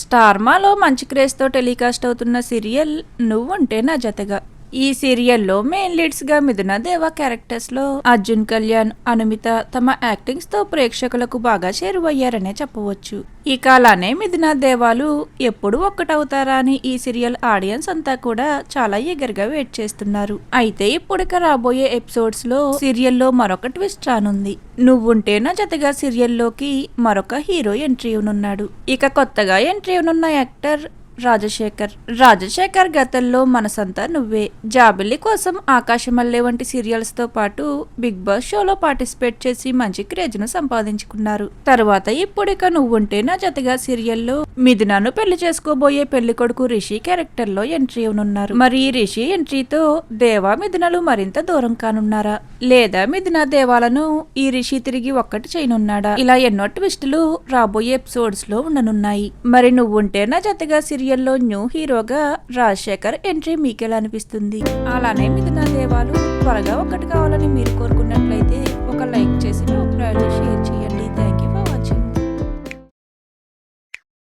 స్టార్మాలో మంచి క్రేజ్తో టెలికాస్ట్ అవుతున్న సీరియల్ నువ్వుంటే నా జతగా. ఈ సీరియల్లో మెయిన్ లీడ్స్గా మిథున దేవ క్యారెక్టర్స్లో అర్జున్ కళ్యాణ్ అనుమిత తమ యాక్టింగ్స్తో ప్రేక్షకులకు బాగా చేరువయ్యారనే చెప్పవచ్చు. ఇక అలానే మిథున దేవాలు ఎప్పుడు ఒక్కటవుతారా అని ఈ సీరియల్ ఆడియన్స్ అంతా కూడా చాలా ఎగర్గా వెయిట్ చేస్తున్నారు. అయితే ఇప్పుడిక రాబోయే ఎపిసోడ్స్లో సీరియల్లో మరొక ట్విస్ట్ రానుంది. నువ్వుంటే నా జతగా సీరియల్లోకి మరొక హీరో ఎంట్రీ ఉన్నాడు ఇక కొత్తగా ఎంట్రీ ఉన్న యాక్టర్ రాజశేఖర్. రాజశేఖర్ గతంలో మనసంతా నువ్వే. జాబిల్లి కోసం ఆకాశమల్లే వంటి సీరియల్స్తో పాటు బిగ్ బాస్ షోలో పార్టిసిపేట్ చేసి మంచి క్రేజ్ను సంపాదించుకున్నారు. తర్వాత ఇప్పుడిక నువ్వుంటే నా జతగా సీరియల్లో మిథునను పెళ్ళి చేసుకోబోయే పెళ్ళి కొడుకు రిషి క్యారెక్టర్లో ఎంట్రీ ఉన్నారు మరి ఈ రిషి ఎంట్రీతో దేవా మిథునలు మరింత దూరం కానున్నారా? లేదా మిథున దేవాలను ఈ రిషి తిరిగి ఒక్కటి చేయనున్నాడా? ఇలా ఎన్నో ట్విస్టులు రాబోయే ఎపిసోడ్స్లో ఉండనున్నాయి. మరి నువ్వుంటే నా జతగా సీరియల్ సీరియల్లో న్యూ హీరోగా రాజశేఖర్ ఎంట్రీ మీకెలా అనిపిస్తుంది? అలానే మిగతా దేవాలు త్వరగా ఒకటి కావాలని మీరు కోరుకున్నట్టు